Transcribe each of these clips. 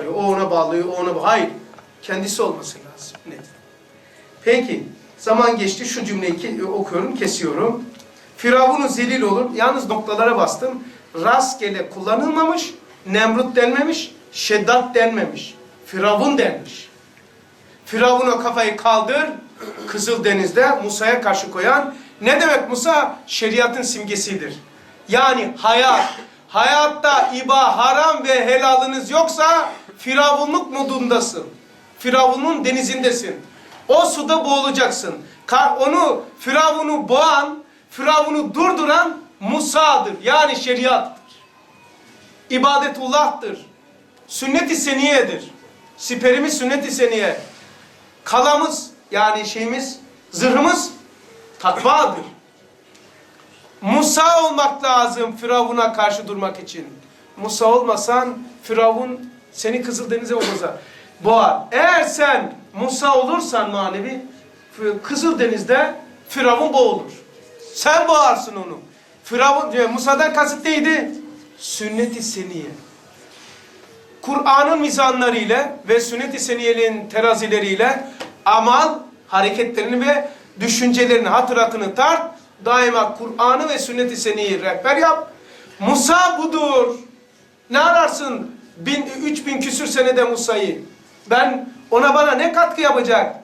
O ona bağlıyor, o ona. Hayır. Kendisi olması lazım. Net. Peki. Zaman geçti. Şu cümleyi ke- okuyorum, kesiyorum. Firavun'un zelil olur. Yalnız noktalara bastım. Rastgele kullanılmamış. Nemrut denmemiş. Şeddat denmemiş. Firavun denmiş. Firavun'a kafayı kaldır. Kızıldeniz'de Musa'ya karşı koyan. Ne demek Musa? Şeriatın simgesidir. Yani hayat. Hayatta iba, haram ve helalınız yoksa firavunluk modundasın. Firavunun denizindesin. O suda boğulacaksın. Onu, firavunu boğan, firavunu durduran Musa'dır. Yani şeriattır. İbadetullah'tır. Sünnet-i seniyedir. Siperimiz sünnet-i seniye. Kalamız yani şeyimiz, zırhımız takvadır. Musa olmak lazım Firavun'a karşı durmak için. Musa olmasan Firavun seni Kızıldeniz'e boğar. boğar. Eğer sen Musa olursan manevi Kızıldeniz'de Firavun boğulur. Sen boğarsın onu. Firavun diyor Musa'dan kasıt neydi? Sünnet-i seniye. Kur'an'ın mizanlarıyla ve sünnet-i seniyelin terazileriyle amal, hareketlerini ve düşüncelerini, hatıratını tart. Daima Kur'an'ı ve sünnet-i seniyeyi rehber yap. Musa budur. Ne ararsın? Bin, üç bin küsür senede Musa'yı. Ben ona bana ne katkı yapacak?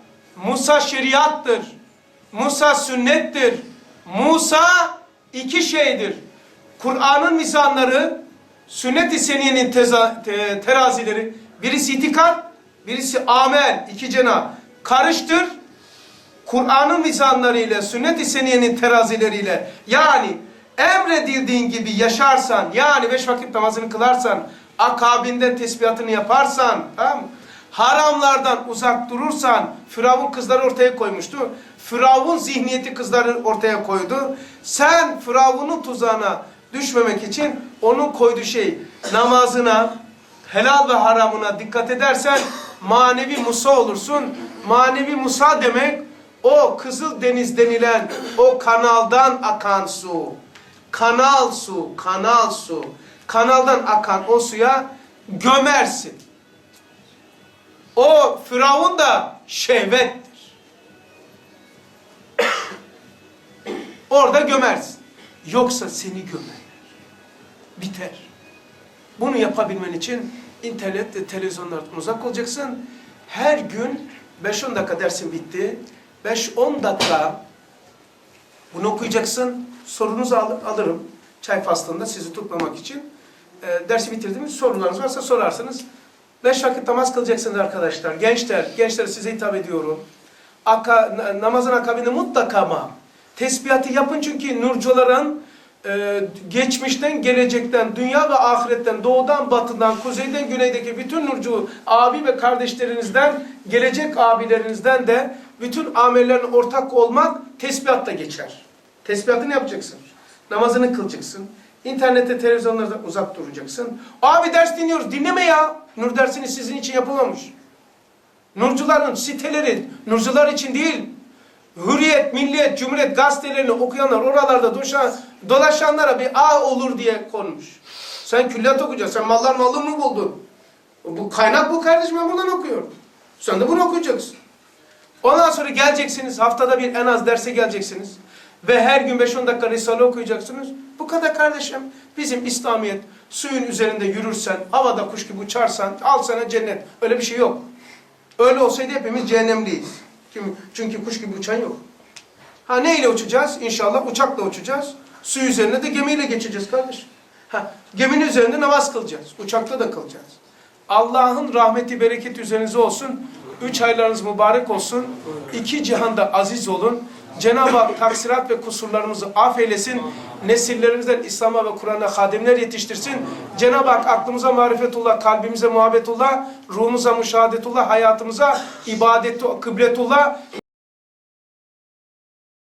Musa şeriattır. Musa sünnettir. Musa iki şeydir. Kur'an'ın mizanları, sünnet-i seniyenin teza- te- terazileri, birisi itikat, birisi amel, iki cenah. Karıştır, Kur'an'ın mizanlarıyla, sünnet-i seniyenin terazileriyle, yani emredildiğin gibi yaşarsan, yani beş vakit namazını kılarsan, akabinde tesbihatını yaparsan, tamam mı? haramlardan uzak durursan, Firavun kızları ortaya koymuştu. Firavun zihniyeti kızları ortaya koydu. Sen Firavun'un tuzağına düşmemek için onun koyduğu şey namazına, helal ve haramına dikkat edersen manevi Musa olursun. Manevi Musa demek o Kızıl Deniz denilen o kanaldan akan su. Kanal su, kanal su. Kanaldan akan o suya gömersin. O Firavun da şehvettir. Orada gömersin. Yoksa seni gömer. Biter. Bunu yapabilmen için internet ve televizyonlardan uzak olacaksın. Her gün 5-10 dakika dersin bitti. 5-10 dakika bunu okuyacaksın. Sorunuzu al alırım. Çay faslında sizi tutmamak için. E, dersi bitirdiğimiz sorularınız varsa sorarsınız. Beş vakit namaz kılacaksınız arkadaşlar. Gençler, gençler size hitap ediyorum. Aka, na- namazın akabinde mutlaka ama tesbihatı yapın çünkü nurcuların e, geçmişten, gelecekten, dünya ve ahiretten, doğudan, batıdan, kuzeyden, güneydeki bütün nurcu abi ve kardeşlerinizden, gelecek abilerinizden de bütün amellerin ortak olmak tesbihatta geçer. Tesbihatını yapacaksın. Namazını kılacaksın. İnternette, televizyonlardan uzak duracaksın. Abi ders dinliyoruz. Dinleme ya. Nur dersini sizin için yapılmamış. Nurcuların siteleri, nurcular için değil. Hürriyet, Milliyet, Cumhuriyet gazetelerini okuyanlar, oralarda dolaşan, dolaşanlara bir ağ olur diye konmuş. Sen külliyat okuyacaksın. Sen mallar mallı mı buldun? Bu kaynak bu kardeşim ben buradan okuyorum. Sen de bunu okuyacaksın. Ondan sonra geleceksiniz. Haftada bir en az derse geleceksiniz. Ve her gün 5-10 dakika Risale okuyacaksınız. Bu kadar kardeşim. Bizim İslamiyet suyun üzerinde yürürsen, havada kuş gibi uçarsan, al sana cennet. Öyle bir şey yok. Öyle olsaydı hepimiz cehennemliyiz. Çünkü, çünkü kuş gibi uçan yok. Ha neyle uçacağız? İnşallah uçakla uçacağız. Su üzerine de gemiyle geçeceğiz kardeşim. Ha, geminin üzerinde namaz kılacağız. Uçakta da kılacağız. Allah'ın rahmeti, bereketi üzerinize olsun. Üç aylarınız mübarek olsun. İki cihanda aziz olun. Cenab-ı Hak taksirat ve kusurlarımızı affeylesin. Nesillerimizden İslam'a ve Kur'an'a hadimler yetiştirsin. Cenab-ı Hak aklımıza marifetullah, kalbimize muhabbetullah, ruhumuza müşahadetullah, hayatımıza ibadet, kıbletullah,